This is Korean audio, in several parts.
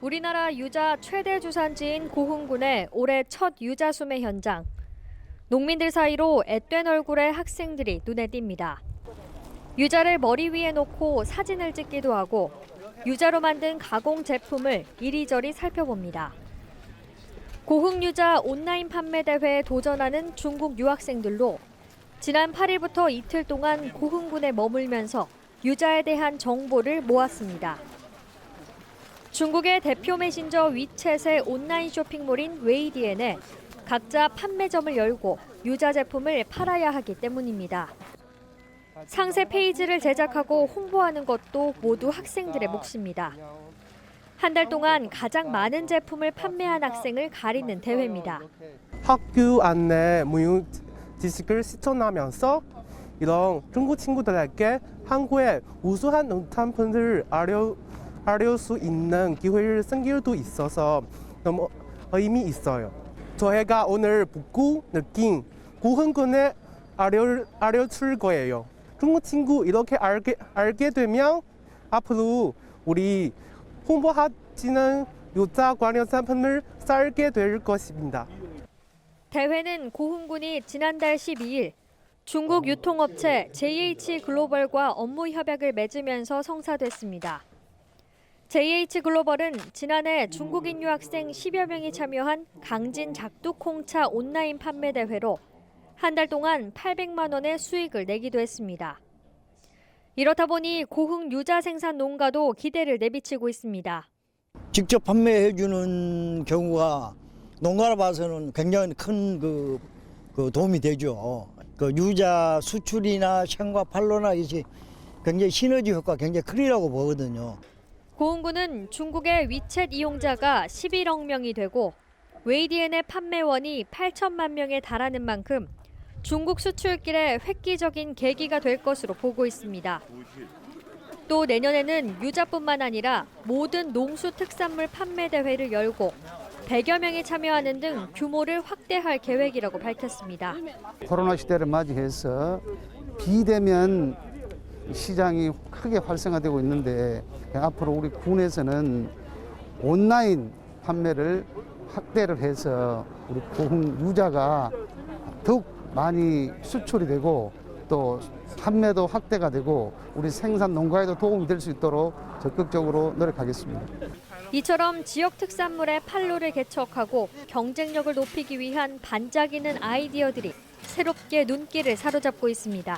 우리나라 유자 최대 주산지인 고흥군의 올해 첫 유자 수매 현장. 농민들 사이로 앳된 얼굴의 학생들이 눈에 띕니다. 유자를 머리 위에 놓고 사진을 찍기도 하고 유자로 만든 가공 제품을 이리저리 살펴봅니다. 고흥 유자 온라인 판매 대회에 도전하는 중국 유학생들로 지난 8일부터 이틀 동안 고흥군에 머물면서 유자에 대한 정보를 모았습니다. 중국의 대표 메신저 위챗의 온라인 쇼핑몰인 웨이디엔에 각자 판매점을 열고 유자 제품을 팔아야 하기 때문입니다. 상세 페이지를 제작하고 홍보하는 것도 모두 학생들의 몫입니다. 한 달 동안 가장 많은 제품을 판매한 학생을 가리는 대회입니다. 학교 안내 무용 지식을 실천하면서 이런 중국 친구들에게 한국의 우수한 농산품을 알려 알릴 수 있는 기회를 생길도 있어서 너무 의미 있어요. 저희가 오늘 보고 느낀 고흥군에 알려 알려줄 거예요. 중국 친구 이렇게 알게 알게 되면 앞으로 우리 홍보하지는 유자 관련 상품을 살게 될 것입니다. 대회는 고흥군이 지난달 12일 중국 유통업체 JH 글로벌과 업무 협약을 맺으면서 성사됐습니다. JH 글로벌은 지난해 중국인 유학생 10여 명이 참여한 강진 작두 콩차 온라인 판매 대회로 한 달 동안 800만 원의 수익을 내기도 했습니다. 이렇다 보니 고흥 유자 생산 농가도 기대를 내비치고 있습니다. 직접 판매해 주는 경우가 농가로 봐서는 굉장히 큰그 도움이 되죠. 그 유자 수출이나 생과 판로나 이些굉장히 시너지 효과 굉장히 크리라고 보거든요. 고흥군은 중국의 위챗 이용자가 11억 명이 되고 웨이디엔의 판매원이 8천만 명에 달하는 만큼 중국 수출길의 획기적인 계기가 될 것으로 보고 있습니다. 또 내년에는 유자뿐만 아니라 모든 농수 특산물 판매 대회를 열고 100여 명이 참여하는 등 규모를 확대할 계획이라고 밝혔습니다. 코로나 시대를 맞이해서 비대면 시장이 크게 활성화되고 있는데 앞으로 우리 군에서는 온라인 판매를 확대를 해서 우리 고흥 유자가 더욱 많이 수출이 되고 또 판매도 확대가 되고 우리 생산 농가에도 도움이 될 수 있도록 적극적으로 노력하겠습니다. 이처럼 지역 특산물의 판로를 개척하고 경쟁력을 높이기 위한 반짝이는 아이디어들이 새롭게 눈길을 사로잡고 있습니다.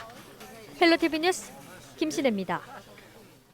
헬로티비 뉴스 김신혜입니다.